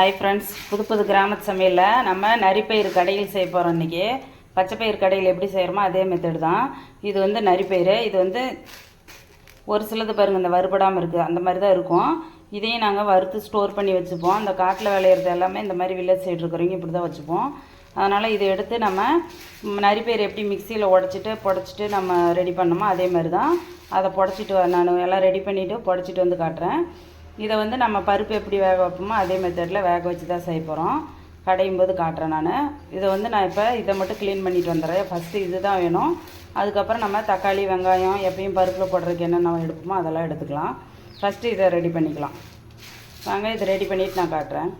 Hi friends புது புது கிராமத்து சமையலில் நம்ம நரிப்பயிறு கடையில் செய்ய போகிறோம் இன்றைக்கி பச்சைப்பயிறு கடையில் எப்படி செய்கிறோமோ அதே மெத்தடு தான். இது வந்து நரிப்பயிறு. இது வந்து ஒரு சிலது பாருங்கள் இந்த வறுபடாமல் இருக்குது அந்த மாதிரி தான் இருக்கும். இதையும் நாங்கள் வறுத்து ஸ்டோர் பண்ணி வச்சுப்போம். அந்த காட்டில் விளையிறது எல்லாமே இந்த மாதிரி வில்லேஜ் சைடு இருக்கிறவங்க இப்படி தான் வச்சுப்போம். அதனால் இதை எடுத்து நம்ம நரிப்பயிறு எப்படி மிக்சியில் உடச்சிட்டு புடச்சிட்டு நம்ம ரெடி பண்ணோமோ அதே மாதிரி தான். அதை புடச்சிட்டு வ- நான் எல்லாம் ரெடி பண்ணிவிட்டு புடச்சிட்டு வந்து காட்டுறேன். இதை வந்து நம்ம பருப்பு எப்படி வேக வைப்போமோ அதே மெத்தடில் வேக வச்சு தான் செய்ய போகிறோம் கடையும் போது காட்டுறேன் நான். இதை வந்து நான் இப்போ இதை மட்டும் க்ளீன் பண்ணிட்டு வந்துடுறேன். ஃபஸ்ட்டு இது தான் வேணும். அதுக்கப்புறம் நம்ம தக்காளி வெங்காயம் எப்பயும் பருப்பில் போடுறதுக்கு என்னென்ன எடுப்போமோ அதெல்லாம் எடுத்துக்கலாம். ஃபஸ்ட்டு இதை ரெடி பண்ணிக்கலாம். வாங்க இதை ரெடி பண்ணிவிட்டு நான் காட்டுறேன்.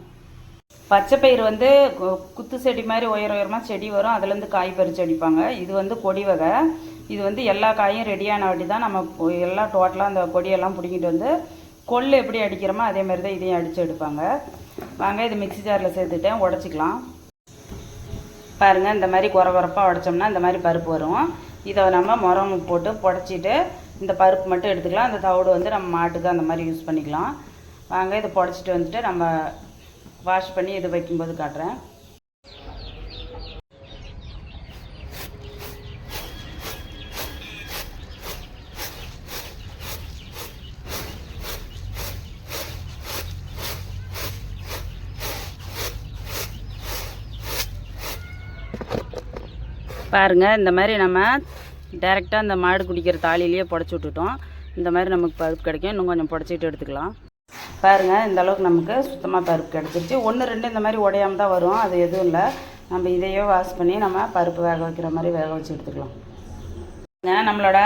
பச்சை பயிர் வந்து கு- குத்து செடி மாதிரி உயர உயரமாக செடி வரும். அதுலேருந்து காய் பறித்து அடிப்பாங்க. இது வந்து கொடி வகை. இது வந்து எல்லா காயும் ரெடியான வாட்டி தான் நம்ம எல்லாம் டோட்டலாக அந்த கொடியெல்லாம் பிடிங்கிட்டு வந்து கொள்ளு எப்படி அடிக்கிறோமோ அதே மாதிரி தான் இதையும் அடித்து எடுப்பாங்க. வாங்க இது மிக்ஸி ஜாரில் சேர்த்துட்டேன் உடச்சிக்கலாம். பாருங்கள் இந்த மாதிரி குறை குறப்பாக உடைச்சோம்னா இந்த மாதிரி பருப்பு வரும். இதை நம்ம முறம் போட்டு புடச்சிட்டு இந்த பருப்பு மட்டும் எடுத்துக்கலாம். அந்த தவிடு வந்து நம்ம மாட்டுக்கு அந்த மாதிரி யூஸ் பண்ணிக்கலாம். வாங்க இதை புடச்சிட்டு வந்துட்டு நம்ம வாஷ் பண்ணி இது வைக்கும்போது காட்டுறேன். பாருங்கள் இந்த மாதிரி நம்ம டைரெக்டாக இந்த மாடு குடிக்கிற தாலிலேயே புடச்சி விட்டுட்டோம். இந்த மாதிரி நமக்கு பருப்பு கிடைக்கும். இன்னும் கொஞ்சம் புடச்சிட்டு எடுத்துக்கலாம். பாருங்கள் இந்த அளவுக்கு நமக்கு சுத்தமாக பருப்பு கிடச்சிருச்சு. ஒன்று ரெண்டு இந்த மாதிரி உடையாமல் தான் வரும். அது எதுவும் இல்லை. நம்ம இதையே வாஷ் பண்ணி நம்ம பருப்பு வேக வைக்கிற மாதிரி வேக வச்சு எடுத்துக்கலாம். ஏன்னா நம்மளோட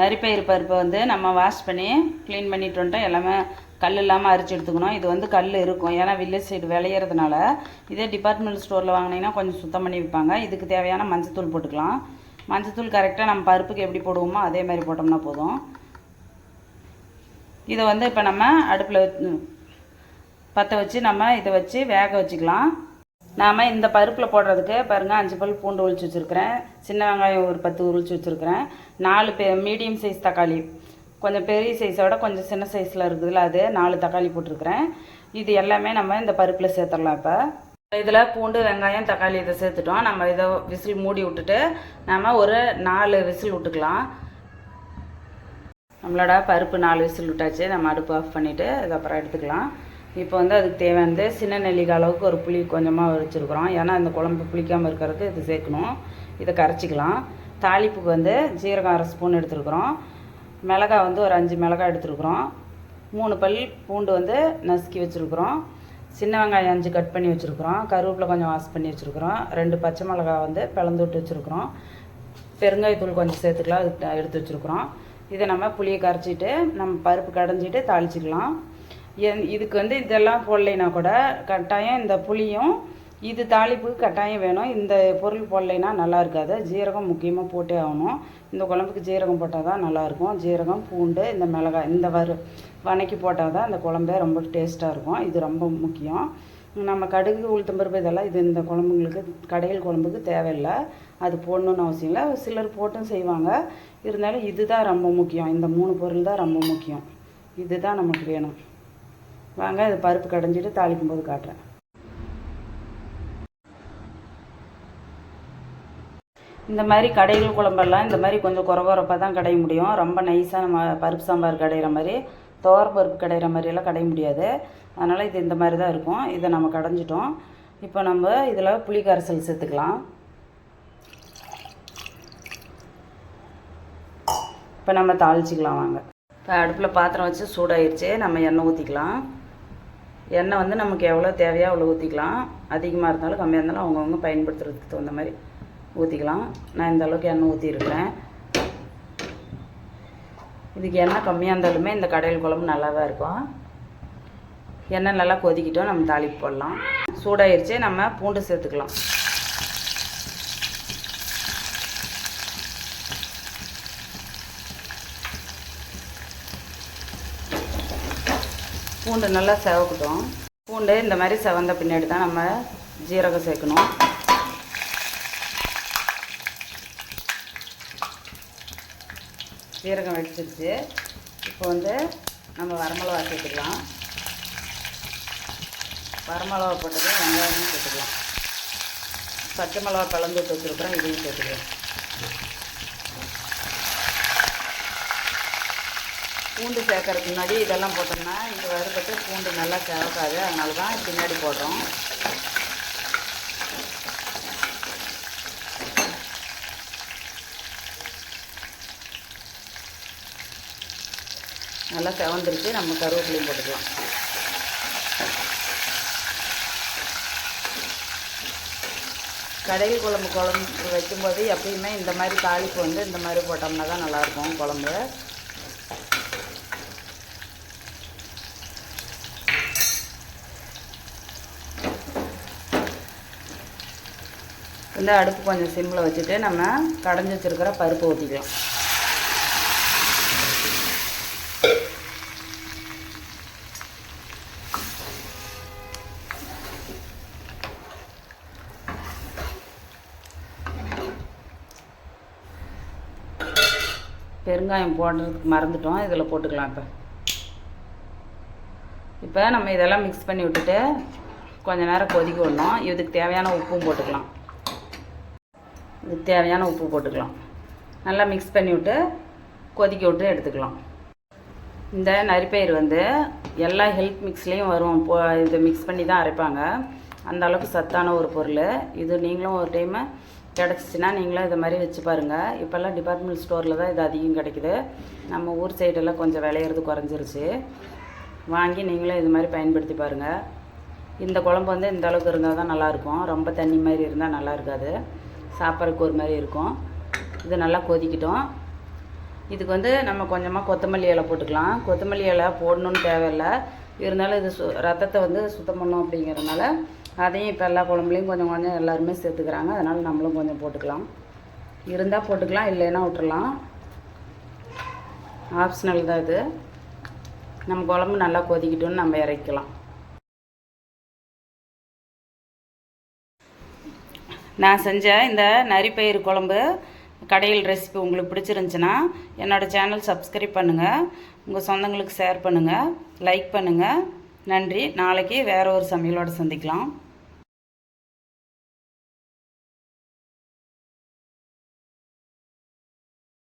நரிப்பயிர் பருப்பை வந்து நம்ம வாஷ் பண்ணி க்ளீன் பண்ணிட்டு வந்துட்டோம். எல்லாமே கல் இல்லாமல் அரிச்சு எடுத்துக்கணும். இது வந்து கல் இருக்கும். ஏன்னா வில்லேஜ் சைடு விளையிறதுனால இதே டிபார்ட்மெண்ட் ஸ்டோரில் வாங்கினீங்கன்னா கொஞ்சம் சுத்தம் பண்ணி விற்பாங்க இதுக்கு தேவையான மஞ்சத்தூள் போட்டுக்கலாம். மஞ்சத்தூள் கரெக்டாக நம்ம பருப்புக்கு எப்படி போடுவோமோ அதே மாதிரி போட்டோம்னா போதும். இதை வந்து இப்போ நம்ம அடுப்பில் பற்ற வச்சு நம்ம இதை வச்சு வேக வச்சுக்கலாம். நாம் இந்த பருப்பில் போடுறதுக்கு பாருங்கள் அஞ்சு பல் பூண்டு உரிச்சு வச்சுருக்கிறேன். சின்ன வெங்காயம் ஒரு பத்து உரிச்சு வச்சுருக்கிறேன். நாலு பே மீடியம் சைஸ் தக்காளி. கொஞ்சம் பெரிய சைஸை விட கொஞ்சம் சின்ன சைஸில் இருக்குதுல்ல அது. நாலு தக்காளி போட்டிருக்கிறேன். இது எல்லாமே நம்ம இந்த பருப்பில் சேர்த்துடலாம் இப்போ. இதில் பூண்டு வெங்காயம் தக்காளி இதை சேர்த்துட்டோம். நம்ம இதை விசில் மூடி விட்டுட்டு நம்ம ஒரு நாலு விசில் விட்டுக்கலாம். நம்மளோட பருப்பு நாலு விசில் விட்டாச்சு. நம்ம அடுப்பு ஆஃப் பண்ணிவிட்டு அதுக்கப்புறம் எடுத்துக்கலாம். இப்போ வந்து அதுக்கு தேவையானது சின்ன நெல்லிக்காய் அளவுக்கு ஒரு புளி கொஞ்சமாக வச்சுருக்குறோம் ஏன்னா இந்த குழம்பு புளிக்காமல் இருக்கிறதுக்கு இது சேர்க்கணும். இதை கரைச்சிக்கலாம். தாளிப்புக்கு வந்து ஜீரகம் அரை ஸ்பூன் எடுத்துருக்குறோம். மிளகா வந்து ஒரு அஞ்சு மிளகாய் எடுத்துருக்குறோம். மூணு பல் பூண்டு வந்து நசுக்கி வச்சுருக்குறோம். சின்ன வெங்காயம் அஞ்சு கட் பண்ணி வச்சுருக்குறோம். கருவேப்பிலை கொஞ்சம் வாஷ் பண்ணி வச்சுருக்குறோம். ரெண்டு பச்சை மிளகாய் வந்து பிளந்து விட்டு வச்சுருக்குறோம். பெருங்காயத்தூள் கொஞ்சம் சேர்த்துக்கலாம். அது எடுத்து வச்சுருக்குறோம். இதை நம்ம புளியை கரைச்சிட்டு நம்ம பருப்பு கடைஞ்சிட்டு தாளிச்சிக்கலாம். இதுக்கு வந்து இதெல்லாம் போடலைன்னா கூட கட்டாயம் இந்த புளியும் இது தாளிப்புக்கு கட்டாயம் வேணும். இந்த பொருள் போடலைன்னா நல்லா இருக்காது. ஜீரகம் முக்கியமாக போட்டே ஆகணும். இந்த குழம்புக்கு ஜீரகம் போட்டால் தான் நல்லாயிருக்கும் ஜீரகம் பூண்டு இந்த மிளகாய் இந்த வறு வணக்கி போட்டால் தான் இந்த குழம்பே ரொம்ப டேஸ்ட்டாக இருக்கும். இது ரொம்ப முக்கியம். நம்ம கடுகு உளுத்தம்பருப்பு இதெல்லாம் இது இந்த குழம்புங்களுக்கு கடையில் குழம்புக்கு தேவையில்லை. அது போடணுன்னு அவசியம் இல்லை. சிலர் போட்டும் செய்வாங்க. இருந்தாலும் இதுதான் ரொம்ப முக்கியம். இந்த மூணு பொருள் தான் ரொம்ப முக்கியம். இதுதான் நமக்கு வேணும். வாங்க இது பருப்பு கடைஞ்சிட்டு தாளிக்கும் போது காட்டுறேன். இந்த மாதிரி கடைகள் குழம்பெல்லாம் இந்த மாதிரி கொஞ்சம் குறகுறப்பாக தான் கடைய முடியும். ரொம்ப நைஸாக நம்ம பருப்பு சாம்பார் கடையிற மாதிரி துவர பருப்பு கடையிற மாதிரியெல்லாம் கடைய முடியாது. அதனால் இது இந்த மாதிரி தான் இருக்கும். இதை நம்ம கடைஞ்சிட்டோம். இப்போ நம்ம இதில் புளி கரைசல் சேர்த்துக்கலாம். இப்போ நம்ம தாளிச்சிக்கலாம் வாங்க. இப்போ அடுப்பில் பாத்திரம் வச்சு சூடாயிருச்சு. நம்ம எண்ணெய் ஊற்றிக்கலாம் எண்ணெய் வந்து நமக்கு எவ்வளோ தேவையோ அவ்வளோ ஊற்றிக்கலாம் அதிகமாக இருந்தாலும் கம்மியாக இருந்தாலும் அவங்கவுங்க பயன்படுத்துறதுக்கு தகுந்த மாதிரி ஊற்றிக்கலாம் நான் இந்த அளவுக்கு எண்ணெய் ஊற்றிருக்கிறேன் இதுக்கு எண்ணெய் கம்மியாக இருந்தாலுமே இந்த கடையில் குழம்பு நல்லா தான் இருக்கும். எண்ணெய் நல்லா கொதிக்கிட்டோம் நம்ம தாளிப்பு போடலாம். சூடாயிருச்சு நம்ம பூண்டு சேர்த்துக்கலாம். பூண்டு நல்லா செவக்கட்டும். பூண்டு இந்த மாதிரி செவந்த பின்னாடி தான் நம்ம ஜீரகம் சேர்க்கணும். சீரகம் வெடிச்சிருச்சு. இப்போ வந்து நம்ம வரமிளகா சேர்த்துக்கலாம். வரமிளகா போட்டது வெங்காயமும் சேர்த்துக்கலாம். பச்சை மிளகா கலந்து விட்டு வச்சுருக்குறோம் இதையும் சேர்த்துக்கலாம். பூண்டு சேர்க்கறதுக்கு முன்னாடி இதெல்லாம் போட்டோம்னா இது வறுபட்டு பூண்டு நல்லா சேவக்காது. அதனால தான் பின்னாடி போடுறோம் நல்லா செவந்துருச்சு நம்ம கருவேப்பிலையும் போட்டுக்கலாம். கடையில் குழம்பு குழம்பு வைக்கும்போது எப்பயுமே இந்த மாதிரி தாளிப்பு வந்து இந்த மாதிரி போட்டோம்னா தான் நல்லாயிருக்கும் குழம்பு. இந்த அடுப்பு கொஞ்சம் சிம்மில் வச்சுட்டு நம்ம கடைஞ்சி வச்சுருக்கிற பருப்பு ஊற்றிக்கலாம் பெருங்காயம் போடுறதுக்கு மறந்துட்டோம். இதில் போட்டுக்கலாம் இப்போ. இப்போ நம்ம இதெல்லாம் மிக்ஸ் பண்ணி விட்டுட்டு கொஞ்சம் நேரம் கொதிக்க விடணும். இதுக்கு தேவையான உப்பும் போட்டுக்கலாம். இதுக்கு தேவையான உப்பு போட்டுக்கலாம். நல்லா மிக்ஸ் பண்ணி விட்டு கொதிக்க விட்டு எடுத்துக்கலாம். இந்த நரிப்பயிர் வந்து எல்லா ஹெல்த் மிக்ஸ்லேயும் வரும். போ இது மிக்ஸ் பண்ணி தான் அரைப்பாங்க. அந்த அளவுக்கு சத்தான ஒரு பொருள். இது நீங்களும் ஒரு டைமு கிடச்சிச்சின்னா நீங்களும் இதை மாதிரி வச்சு பாருங்கள் இப்போல்லாம் டிபார்ட்மெண்ட் ஸ்டோரில் தான் இது அதிகம் கிடைக்குது. நம்ம ஊர் சைடெல்லாம் கொஞ்சம் விளையிறது குறைஞ்சிருச்சு. வாங்கி நீங்களும் இது மாதிரி பயன்படுத்தி பாருங்கள் இந்த குழம்பு வந்து இந்த அளவுக்கு இருந்தால் தான் நல்லாயிருக்கும் ரொம்ப தண்ணி மாதிரி இருந்தால் நல்லா இருக்காது. சாப்பிட்றதுக்கு ஒரு மாதிரி இருக்கும். இது நல்லா கொதிக்கிட்டோம். இதுக்கு வந்து நம்ம கொஞ்சமாக கொத்தமல்லி இலை போட்டுக்கலாம். கொத்தமல்லி இலை போடணும்னு தேவையில்லை. இருந்தாலும் இது சு ரத்தத்தை வந்து சுத்தம் பண்ணும் அப்படிங்கிறதுனால அதையும் இப்போ எல்லா குழம்புலையும் கொஞ்சம் கொஞ்சம் எல்லாருமே சேர்த்துக்கிறாங்க. அதனால் நம்மளும் கொஞ்சம் போட்டுக்கலாம். இருந்தால் போட்டுக்கலாம் இல்லைன்னா விட்டுரலாம் ஆப்ஷனல் தான் இது. நம்ம குழம்பு நல்லா கொதிக்கட்டும்னு நம்ம இறக்கலாம். நான் செஞ்ச இந்த நரிப்பயிறு குழம்பு கடையில் ரெசிபி உங்களுக்கு பிடிச்சிருந்துச்சின்னா என்னோடய சேனல் சப்ஸ்கிரைப் பண்ணுங்கள் உங்கள் சொந்தங்களுக்கு ஷேர் பண்ணுங்கள் லைக் பண்ணுங்கள் நன்றி. நாளைக்கு வேறு ஒரு சமையலோடு சந்திக்கலாம்.